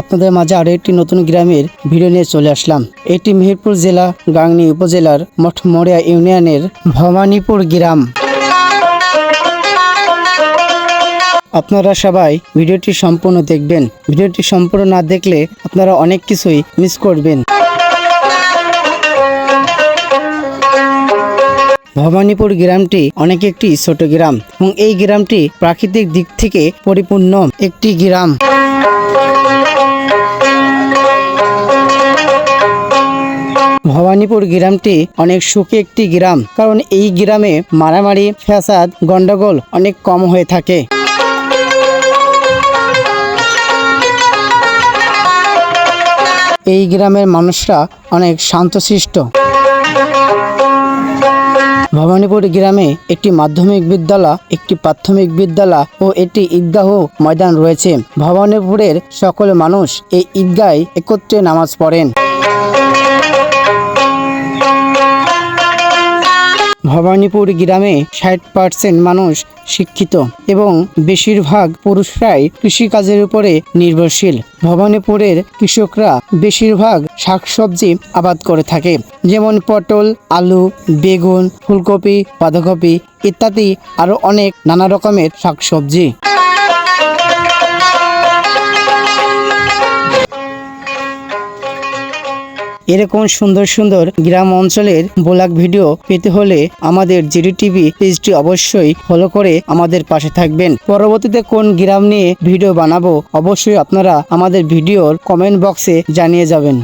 আপনাদের মাঝে আরও একটি নতুন গ্রামের ভিডিও নিয়ে চলে আসলাম। এটি মেহেরপুর জেলা, গাংনী উপজেলার মঠমরিয়া ইউনিয়নের ভবানীপুর গ্রাম। আপনারা সবাই ভিডিওটি সম্পূর্ণ দেখবেন। ভিডিওটি সম্পূর্ণ না দেখলে আপনারা অনেক কিছুই মিস করবেন। ভবানীপুর গ্রামটি অনেক একটি ছোট গ্রাম এবং এই গ্রামটি প্রাকৃতিক দিক থেকে পরিপূর্ণ একটি গ্রাম। ভবানীপুর গ্রামটি অনেক সুখী একটি গ্রাম। কারণ এই গ্রামে মারামারি, ফ্যাসাদ, গন্ডগোল অনেক কম হয়ে থাকে। এই গ্রামের মানুষরা অনেক শান্তশিষ্ট। ভবানীপুর গ্রামে একটি মাধ্যমিক বিদ্যালয়, একটি প্রাথমিক বিদ্যালয় ও একটি ঈদগাহ ময়দান রয়েছে। ভবানীপুরের সকল মানুষ এই ঈদগায় একত্রে নামাজ পড়েন। ভবানীপুর গ্রামে ষাট পার্সেন্ট মানুষ শিক্ষিত এবং বেশিরভাগ পুরুষরাই কৃষিকাজের উপরে নির্ভরশীল। ভবানীপুরের কৃষকরা বেশিরভাগ শাকসবজি আবাদ করে থাকে, যেমন পটল, আলু, বেগুন, ফুলকপি, বাঁধাকপি ইত্যাদি, আরও অনেক নানা রকমের শাকসবজি। এরকম সুন্দর সুন্দর গ্রাম অঞ্চলের ব্লগ ভিডিও পেতে হলে আমাদের জিডি টিভি পেজটি অবশ্যই ফলো করে আমাদের পাশে থাকবেন। পরবর্তীতে কোন গ্রাম নিয়ে ভিডিও বানাবো, অবশ্যই আপনারা আমাদের ভিডিওর কমেন্ট বক্সে জানিয়ে যাবেন।